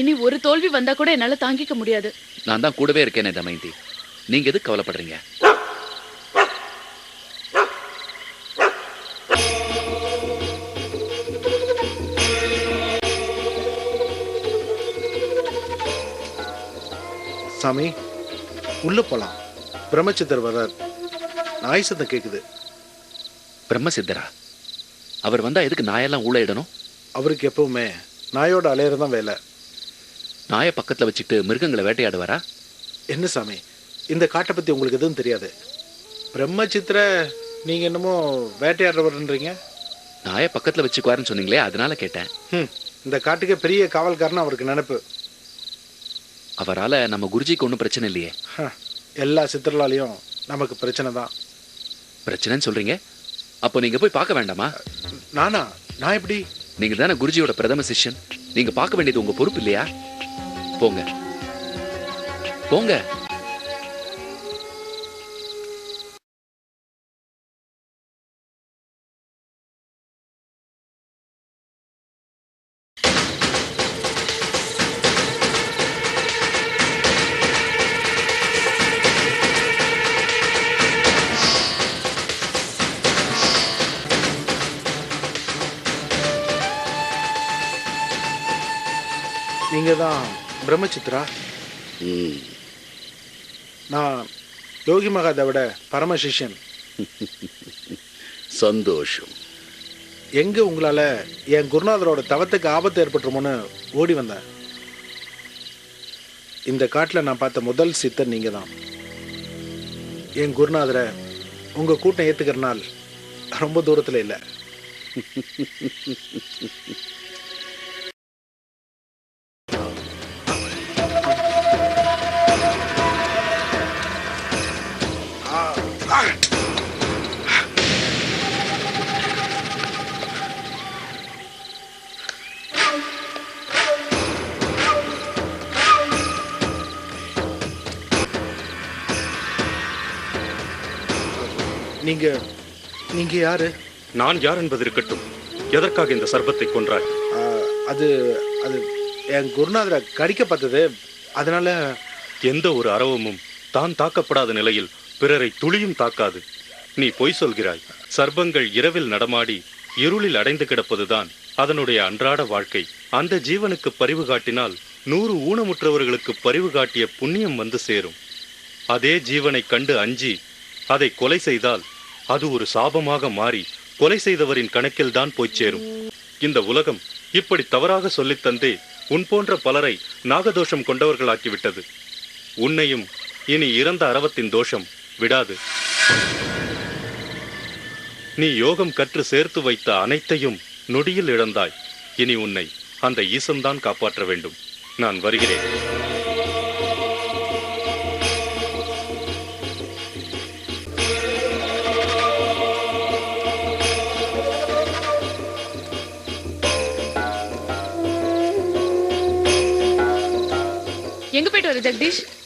இனி ஒரு தோல்வி வந்தா கூட என்னால தாங்கிக்க முடியாது. நான் தான் கூடவே இருக்கேனே தமயந்தி. நீங்க எதுக்கு கவலைப்படுறீங்க? சாமி உள்ள போலாம். பிரம்மச்சித்தர் வர்றார். நாய் சத்தம் கேக்குது. பிரம்மசித்தரா? அவர் வந்தா எதுக்கு நாயெல்லாம் ஊழையிடணும் அவருக்கு எப்பவுமே நாயோட அலையிறது தான் வேலை. நாயை பக்கத்துல வச்சுட்டு மிருகங்களை வேட்டையாடுவாரா? என்ன சாமி? இந்த காட்டை பத்தி உங்களுக்கு எதுவும் தெரியாது. பிரம்மச்சித்திர நீங்க என்னமோ வேட்டையாடுறவர்ன்றீங்க? நாயை பக்கத்துல வச்சுக்குவாருன்னு சொன்னீங்களே அதனால கேட்டேன். இந்த காட்டுக்கே பெரிய காவல்காரன் அவருக்கு நினைப்பு. அவரால நம்ம குருஜிக்கு ஒன்றும் பிரச்சனை இல்லையே. எல்லா சித்திரலாலையும் நமக்கு பிரச்சனை தான். பிரச்சனைன்னு சொல்றீங்க? அப்போ நீங்க போய் பார்க்க வேண்டாமா? நானா? நான் எப்படி? நீங்க தானே குருஜியோட பிரதம சிஷ்யன். நீங்க பார்க்க வேண்டியது உங்க பொறுப்பு இல்லையா? போங்க. போங்க. நீங்க தான் பிரம்மச்சித்ரா? நான் யோகி மகாதேவோட பரம சிஷ்யன். சந்தோஷம். எங்க உங்களால என் குருநாதரோட தவத்துக்கு ஆபத்து ஏற்பட்டுருமோன்னு ஓடி வந்தேன். இந்த காட்டுல நான் பார்த்த முதல் சித்தர் நீங்க தான் என் குருநாதரை உங்க கூட்டம் ஏத்துக்கிற நாள் ரொம்ப தூரத்துல இல்லை. நீங்க நீங்க யாரு? நான் யார் என்பது இருக்கட்டும். எதற்காக இந்த சர்பத்தை கொன்றாய்? அது அது என் குருநாதரை கடிக்க பார்த்தது அதனால எந்த ஒரு அரவமும் தான் தாக்கப்படாத நிலையில் பிறரை துளியும் தாக்காது. நீ பொய் சொல்கிறாய். சர்ப்பங்கள் இரவில் நடமாடி இருளில் அடைந்து கிடப்பதுதான் அதனுடைய அன்றாட வாழ்க்கை. அந்த ஜீவனுக்கு பரிவு காட்டினால் நூறு ஊனமுற்றவர்களுக்கு பரிவு காட்டிய புண்ணியம் வந்து சேரும். அதே ஜீவனை கண்டு அஞ்சி அதை கொலை செய்தால் அது ஒரு சாபமாக மாறி கொலை செய்தவரின் கணக்கில்தான் போய் சேரும். இந்த உலகம் இப்படி தவறாக சொல்லித்தந்தே உன் போன்ற பலரை நாகதோஷம் கொண்டவர்களாக்கிவிட்டது. உன்னையும் இனி இறந்த அரவத்தின் தோஷம் விடாது. நீ யோகம் கற்று சேர்த்து வைத்த அனைத்தையும் நொடியில் இழந்தாய். இனி உன்னை அந்த ஈசன்தான் காப்பாற்ற வேண்டும். நான் வருகிறேன். எங்க போயிட்டு வர ஜெகதீஷ்?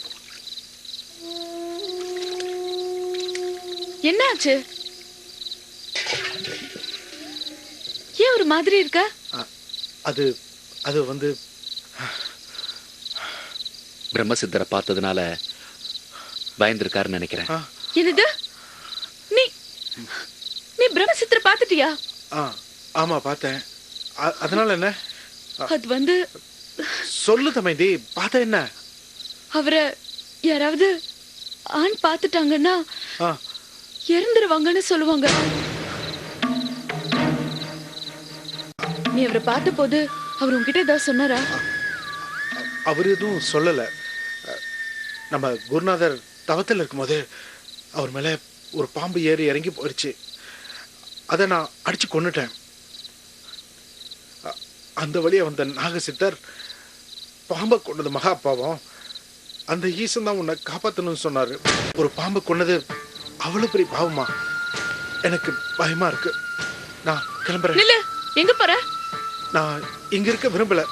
என்ன ஆச்சு ஏன் ஒரு மாதிரி இருக்க? அது அது வந்து பிரம்மசித்தரை பார்த்ததுனால பயந்துருக்காருன்னு நினைக்கிறேன். என்னது? நீ நீ பிரம்மசித்திர பாத்துட்டியா ஆ ஆமா பார்த்தேன். அதனால என்ன? அது வந்து சொல்லு தமைதி பார்த்த என்ன? அவரை யாராவது ஆண் பார்த்துட்டாங்கன்னா இறந்துருவாங்கன்னு சொல்லுவாங்க. நீ அவரை பார்த்த போது அவர் உங்ககிட்ட ஏதாவது சொன்னாரா? அவர் எதுவும் சொல்லலை. நம்ம குருநாதர் தவத்தில் இருக்கும்போது அவர் மேலே ஒரு பாம்பு ஏறி இறங்கி போயிடுச்சு அதை நான் அடிச்சு கொன்னுட்டேன். அந்த வழியை வந்த நாகசித்தர் பாம்பை கொண்டது மகா பாவம் அந்த ஈசன் தான் உன்னை காப்பாற்றணும்னு சொன்னாரு. ஒரு பாம்பை கொன்னது அவ்வளோ பெரிய பாவமா? எனக்கு பயமா இருக்கு. நான் கிளம்புறேன். நில்லு. எங்க போற? நான் இங்க இருக்க விரும்பல.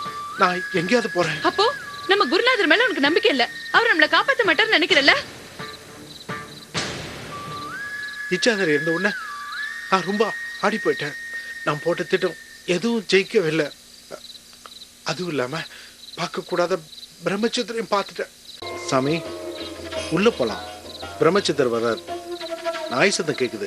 நான் எங்கேயாவது போறேன். அப்போ நம்ம குருநாதர் மேல உனக்கு நம்பிக்கை இல்ல. அவர் நம்மள காப்பாத்த மாட்டார்னு நினைக்கிறல்ல? இச்சாதர் இருந்த உடனே நான் ரொம்ப ஆடி போயிட்டேன். நான் போட்ட திட்டம் எதுவும் ஜெயிக்கவே இல்லை அதுவும் இல்லாம பார்க்க கூடாத பிரம்மச்சித்திரையும் பார்த்துட்டேன். சாமி உள்ள போலாம். பிரம்மச்சித்தர் வர்றார். நாய் சத்தம் கேட்குது